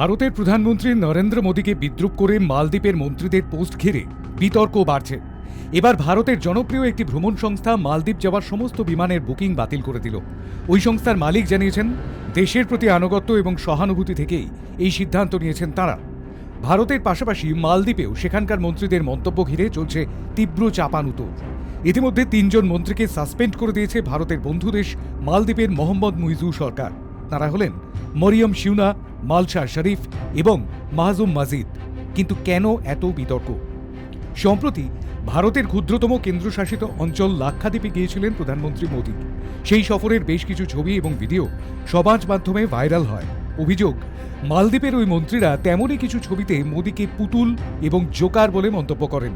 ভারতের প্রধানমন্ত্রী নরেন্দ্র মোদীকে বিদ্রুপ করে মালদ্বীপের মন্ত্রীদের পোস্ট ঘিরে বিতর্ক বাড়ছে। এবার ভারতের জনপ্রিয় একটি ভ্রমণ সংস্থা মালদ্বীপ যাওয়ার সমস্ত বিমানের বুকিং বাতিল করে দিল। ওই সংস্থার মালিক জানিয়েছেন, দেশের প্রতি আনুগত্য এবং সহানুভূতি থেকেই এই সিদ্ধান্ত নিয়েছেন তারা। ভারতের পাশাপাশি মালদ্বীপেও সেখানকার মন্ত্রীদের মন্তব্য ঘিরে চলছে তীব্র চাপানুতোর। ইতিমধ্যে তিনজন মন্ত্রীকে সাসপেন্ড করে দিয়েছে ভারতের বন্ধু দেশ মালদ্বীপের মোহাম্মদ মুইজু সরকার। তারা হলেন মরিয়ম শিউনা, মালশা শরীফ এবং মাহজুম মাজিদ। কিন্তু কেন এত বিতর্ক? সম্প্রতি ভারতের ক্ষুদ্রতম কেন্দ্রশাসিত অঞ্চল লাক্ষাদ্বীপে গিয়েছিলেন প্রধানমন্ত্রী মোদী। সেই সফরের বেশ কিছু ছবি এবং ভিডিও সমাজ মাধ্যমে ভাইরাল হয়। অভিযোগ, মালদ্বীপের ওই মন্ত্রীরা তেমনই কিছু ছবিতে মোদীকে পুতুল এবং জোকার বলে মন্তব্য করেন।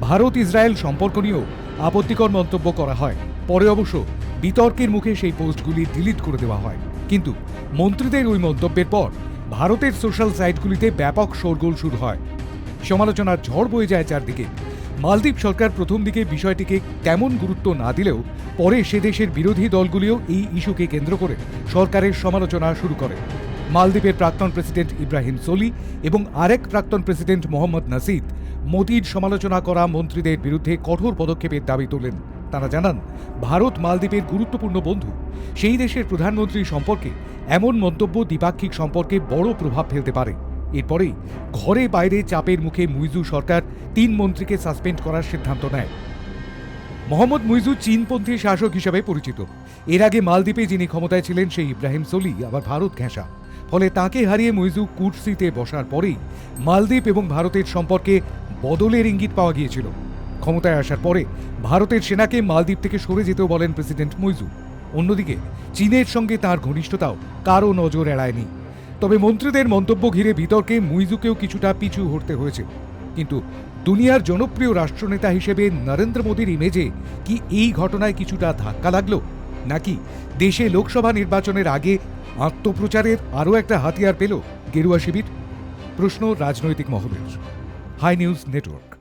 ভারত ইসরায়েল সম্পর্ক নিয়েও আপত্তিকর মন্তব্য করা হয়। পরে অবশ্য বিতর্কের মুখে সেই পোস্টগুলি ডিলিট করে দেওয়া হয়। কিন্তু মন্ত্রীদের ওই মন্তব্যের পর ভারতের সোশ্যাল সাইটগুলিতে ব্যাপক শোরগোল শুরু হয়। সমালোচনার ঝড় বয়ে যায় চারদিকে। মালদ্বীপ সরকার প্রথম দিকে বিষয়টিকে তেমন গুরুত্ব না দিলেও পরে সে দেশের বিরোধী দলগুলিও এই ইস্যুকে কেন্দ্র করে সরকারের সমালোচনা শুরু করে। মালদ্বীপের প্রাক্তন প্রেসিডেন্ট ইব্রাহিম সোলি এবং আরেক প্রাক্তন প্রেসিডেন্ট মোহাম্মদ নাসিদ মোদির সমালোচনা করা মন্ত্রীদের বিরুদ্ধে কঠোর পদক্ষেপের দাবি তোলেন। তারা জানান, ভারত মালদ্বীপের গুরুত্বপূর্ণ বন্ধু। সেই দেশের প্রধানমন্ত্রী সম্পর্কে এমন মন্তব্য দ্বিপাক্ষিক সম্পর্কে বড় প্রভাব ফেলতে পারে। এরপরেই ঘরে বাইরে চাপের মুখে মুইজু সরকার তিন মন্ত্রীকে সাসপেন্ড করার সিদ্ধান্ত নেয়। মোহাম্মদ মুইজু চীনপন্থী শাসক হিসাবে পরিচিত। এর আগে মালদ্বীপে যিনি ক্ষমতায় ছিলেন সেই ইব্রাহিম সোলি আবার ভারত ঘেঁষা। ফলে তাকে হারিয়ে মুইজু কুর্সিতে বসার পরেই মালদ্বীপ এবং ভারতের সম্পর্কে বদলের ইঙ্গিত পাওয়া গিয়েছিল। ক্ষমতায় আসার পরে ভারতের সেনাকে মালদ্বীপ থেকে সরে যেতেও বলেন প্রেসিডেন্ট মুইজু। অন্যদিকে, চীনের সঙ্গে তার ঘনিষ্ঠতাও কারও নজর এড়ায়নি। তবে মন্ত্রীদের মন্তব্য ঘিরে বিতর্কে মুইজুকেও কিছুটা পিছু হতে হয়েছে। কিন্তু দুনিয়ার জনপ্রিয় রাষ্ট্রনেতা হিসেবে নরেন্দ্র মোদীর ইমেজে কি এই ঘটনায় কিছুটা ধাক্কা লাগল? নাকি দেশে লোকসভা নির্বাচনের আগে আত্মপ্রচারের আরও একটা হাতিয়ার পেল গেরুয়া শিবির? প্রশ্ন রাজনৈতিক মহলের। Hi News Network.